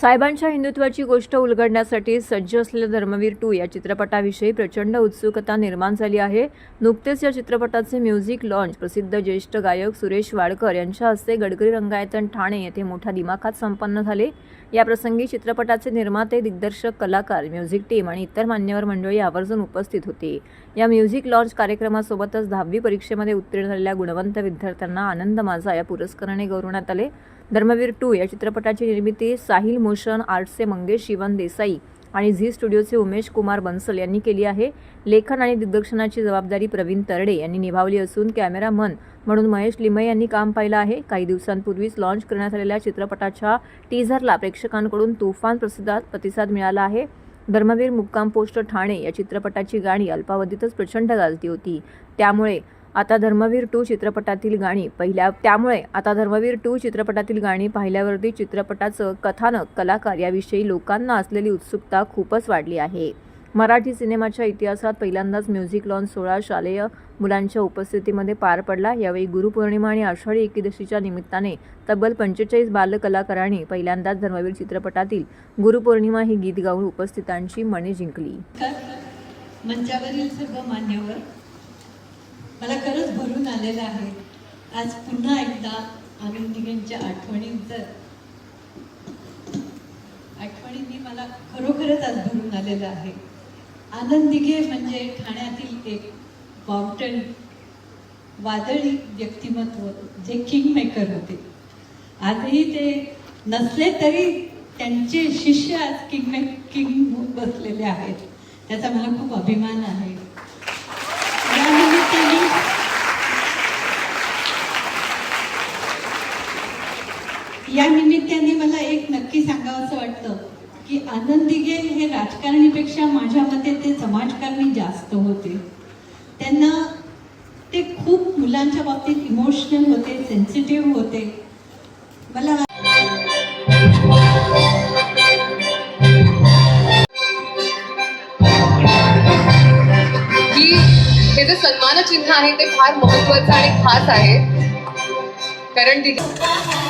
साहेबांच्या हिंदुत्वाची गोष्ट उलगडण्यासाठी सज्ज असलेल्या धर्मवीर टू या चित्रपटाविषयी प्रचंड उत्सुकता निर्माण झाली आहे. नुकतेच या चित्रपटाचे म्युझिक लॉन्च प्रसिद्ध ज्येष्ठ गायक सुरेश वाडकर यांच्या हस्ते गडकरी रंगायतन ठाणे येथे मोठ्या दिमाखात संपन्न झाले. या प्रसंगी चित्रपटाचे निर्माते दिग्दर्शक कलाकार म्युझिक टीम आणि इतर मान्यवर मंडळी आवर्जून उपस्थित होती. या म्युझिक लॉन्च कार्यक्रमासोबतच दहावी परीक्षेमध्ये उत्तीर्ण झालेल्या गुणवंत विद्यार्थ्यांना आनंद माझा या पुरस्काराने गौरवण्यात आले. धर्मवीर टू या चित्रपटाची निर्मिती साहिल मोशन आर्ट्सचे मंगेश शिवन देसाई आणि झी स्टुडिओचे उमेश कुमार बन्सल यांनी केली आहे. लेखन आणि दिग्दर्शनाची जबाबदारी प्रवीण तरडे यांनी निभावली असून कॅमेरामन म्हणून महेश लिमये यांनी काम पाहिलं आहे. काही दिवसांपूर्वीच लॉन्च करण्यात आलेल्या चित्रपटाच्या टीझरला प्रेक्षकांकडून तुफान प्रसिद्धात प्रतिसाद मिळाला आहे. धर्मवीर मुक्काम पोस्ट ठाणे या चित्रपटाची गाणी अल्पावधीतच प्रचंड गाजली होती. त्यामुळे आता धर्मवीर टू चित्रपटातील गाणी पहिल्या त्यामुळे आता धर्मवीर टू चित्रपटातील गाणी पाहिल्यावरती चित्रपटाचं कथानक कलाकार याविषयी लोकांना असलेली उत्सुकता खूपच वाढली आहे. मराठी सिनेमाच्या इतिहासात पहिल्यांदाच म्युझिक लॉन्च सोहळा शालेय मुलांच्या उपस्थितीमध्ये पार पडला. यावेळी गुरुपौर्णिमा आणि आषाढी एकादशीच्या निमित्ताने तब्बल पंचेचाळीस बालकलाकारांनी पहिल्यांदाच धर्मवीर चित्रपटातील गुरुपौर्णिमा ही गीत गाऊन उपस्थितांची मने जिंकली. मंचावरील सर्व मान्यवर मला खरंच भरून आलेलं आहे. आज पुन्हा एकदा आनंदीगेंच्या आठवणींचं आठवणींनी मला खरोखरच आज भरून आलेलं आहे. आनंदिगे म्हणजे ठाण्यातील एक फाउंटन वादळी व्यक्तिमत्व जे किंग मेकर होते. आजही ते नसले तरी त्यांचे शिष्य आज किंग मे किंग बसलेले आहेत. त्याचा मला खूप अभिमान आहे या निमित्ताने या निमित्ताने मला एक नक्की सांगावं असं वाटतं की आनंदिगे हे राजकारणीपेक्षा माझ्या मते ते समाजकारणी जास्त होते. त्यांना ते खूप मुलांच्या बाबतीत इमोशनल होते सेन्सिटिव्ह होते. मला हे जे सन्मान चिन्ह आहे ते फार महत्वाचं आणि खास आहे. कारण तिथे